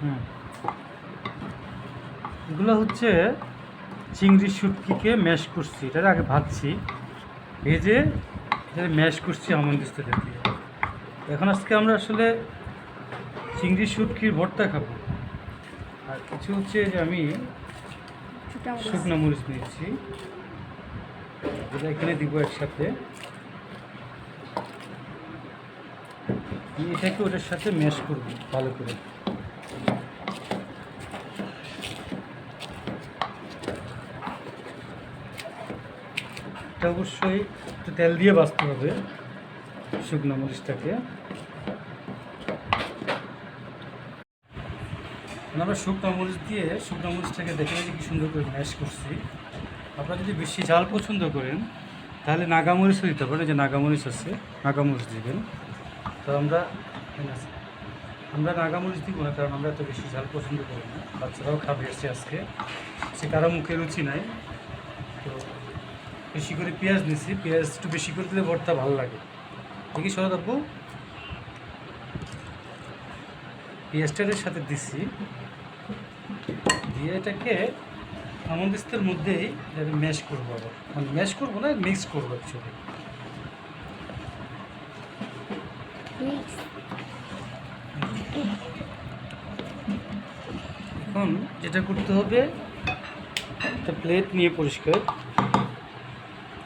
হুম। এগুলো হচ্ছে চিংড়ি শুটকিকে ম্যাশ করছি এটার আগে ভাজছি। ভেজে এটা ম্যাশ করছি আমন দিস্তাতে দিয়ে এখন আজকে আমরা আসলে চিংড়ি শুটকির ভর্তা খাব। আর কিছু হচ্ছে যে আমি শুকনো মরিচ। নিয়েছি যেটা এখানে দিব একসাথে। এটাকে ওটার সাথে ম্যাশ করব ভালো করে। এটা অবশ্যই একটু তেল দিয়ে বাঁচতে হবে শুকনো মরিচটাকে। আমরা শুকনো মরিচ দিয়ে শুকনো মরিচটাকে দেখে কি সুন্দর করে ম্যাশ করছি। আপনারা যদি বেশি ঝাল পছন্দ করেন, তাহলে নাগামরিচও দিতে পারেন যে নাগামরিচ আছে, নাগামরিচ দিবেন। তো আমরা। আমরা নাগামরিচ দিব না, কারণ আমরা এত বেশি ঝাল পছন্দ করি না। বাচ্চারাও খাবে এসে আজকে, সে কারও মুখে রুচি নাই। তো বেশি করে পেঁয়াজ নিছি, পেঁয়াজ একটু বেশি করে দিলে ভর্তা ভালো লাগে। দেখি সরদ আপু। পেঁয়াজটার সাথে দিছি। দিয়ে এটাকে আমন্দিস্তের মধ্যেই আমি ম্যাশ করব আবার। মানে ম্যাশ করব না মিক্স করব অ্যাকচুয়ালি এখন যেটা করতে হবে, একটা প্লেট নিয়ে পরিষ্কার।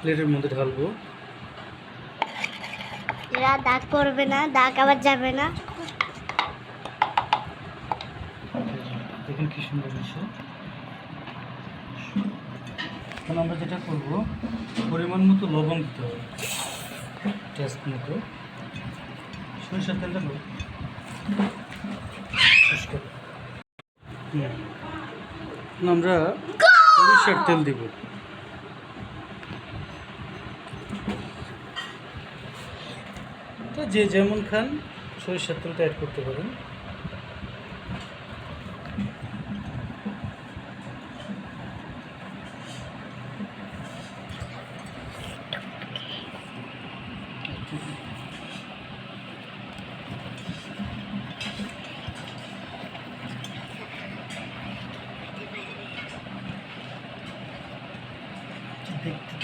প্লেটের মধ্যে ঢালবো। এরা দাগ পড়বে না দাগ আবার যাবে না। দেখুন কি সুন্দর হয়েছে। এখন আমরা যেটা করব পরিমাণ মতো লবণ দিতে হবে টেস্ট মতো। সরিষার তেলটা আমরা সরিষার তেল দিব। তো যে যেমন খান, সরিষার তেলটা অ্যাড করতে পারেন।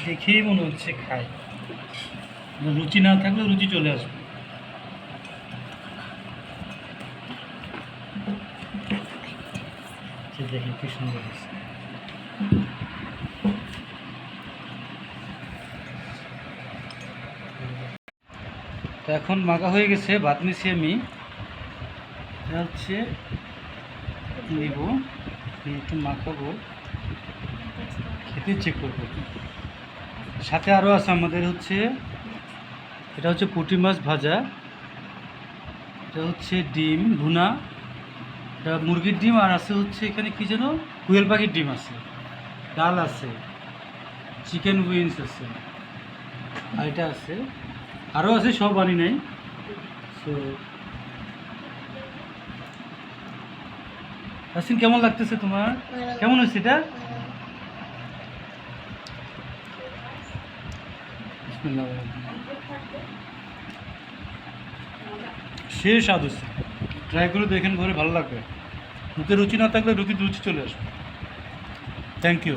দেখেই মনে হচ্ছে খায় রুচি না থাকলে রুচি চলে আসবে। যে দেখি কি সুন্দর হয়েছে তো এখন মাখা হয়ে গেছে ভাত নিছি আমি এটা হচ্ছে নিব একটু মাখাবো। খেতে চেক করব সাথে আরও আছে আমাদের হচ্ছে, এটা হচ্ছে পুঁটি মাছ ভাজা। এটা হচ্ছে ডিম, ভুনা। মুরগির ডিম আর আছে হচ্ছে এখানে কি যেন? কুয়েল পাখির ডিম আছে। ডাল আছে। চিকেন উইংস আছে। আর এটা আছে। আরও আছে সব আনি নাই। সো হাসিন কেমন লাগতেছে তোমার? কেমন হয়েছে এটা? সে স্বাদ হচ্ছে ট্রাই করে দেখেন, ঘরে ভালো লাগবে। মুখে রুচি না থাকলে রুচি রুচি চলে আসবে। Thank you